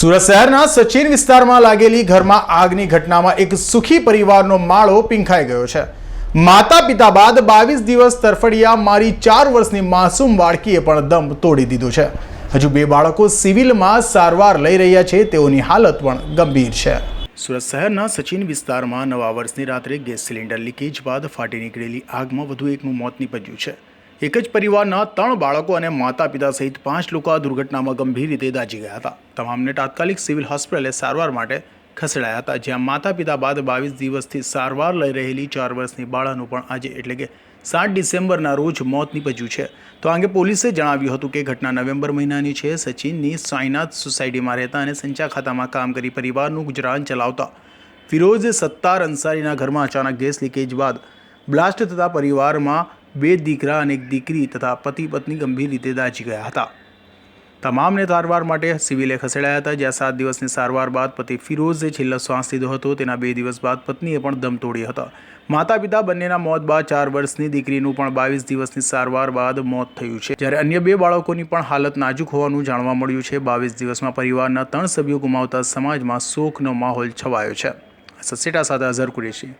સુરત શહેરના સચિન વિસ્તારમાં લાગેલી ઘરમાં આગની ઘટનામાં એક સુખી પરિવારનો માળો પીંખાઈ ગયો છે. માતા પિતા બાદ બાવીસ દિવસ તરફડિયા મારી ચાર વર્ષની માસૂમ બાળકીએ પણ દમ તોડી દીધો છે. હજુ બે બાળકો સિવિલમાં સારવાર લઈ રહ્યા છે, તેઓની હાલત પણ ગંભીર છે. સુરત શહેરના સચિન વિસ્તારમાં નવા વર્ષની રાત્રે ગેસ સિલિન્ડર લીકેજ બાદ ફાટી નીકળેલી આગમાં વધુ એકનું મોત નીપજ્યું છે. એક જ પરિવારના ત્રણ બાળકો અને માતા પિતા સહિત પાંચ લોકો આ દુર્ઘટનામાં ગંભીર રીતે દાઝી ગયા હતા. તમામને તાત્કાલિક સિવિલ હોસ્પિટલે સારવાર માટે ખસેડાયા હતા, જ્યાં માતા પિતા બાદ બાવીસ દિવસથી સારવાર લઈ રહેલી ચાર વર્ષની બાળાનું પણ આજે એટલે કે સાત ડિસેમ્બરના રોજ મોત નીપજ્યું છે. તો આ અંગે પોલીસે જણાવ્યું હતું કે ઘટના નવેમ્બર મહિનાની છે. સચિનની સાઈનાથ સોસાયટીમાં રહેતા અને સંચા ખાતામાં કામ કરી પરિવારનું ગુજરાન ચલાવતા ફિરોઝ સત્તાર અંસારીના ઘરમાં અચાનક ગેસ લીકેજ બાદ બ્લાસ્ટ થતા પરિવારમાં બે દીકરા અને એક દીકરી તથા પતિ પત્ની ગંભીર રીતે દાઝી ગયા હતા. તમામને સારવાર માટે સિવિલે ખસેડાયા હતા, જ્યાં સાત દિવસની સારવાર બાદ પતિ ફિરોઝે છેલ્લો શ્વાસ લીધો હતો, તેના બે દિવસ બાદ પત્નીએ પણ દમ તોડ્યો હતો. માતા પિતા બંનેના મોત બાદ ચાર વર્ષની દીકરીનું પણ બાવીસ દિવસની સારવાર બાદ મોત થયું છે. જ્યારે અન્ય બે બાળકોની પણ હાલત નાજુક હોવાનું જાણવા મળ્યું છે, બાવીસ દિવસમાં પરિવારના ત્રણ સભ્યો ગુમાવતા સમાજમાં શોકનો માહોલ છવાયો છે. સસેટા સાથે અઝર કુરેશી.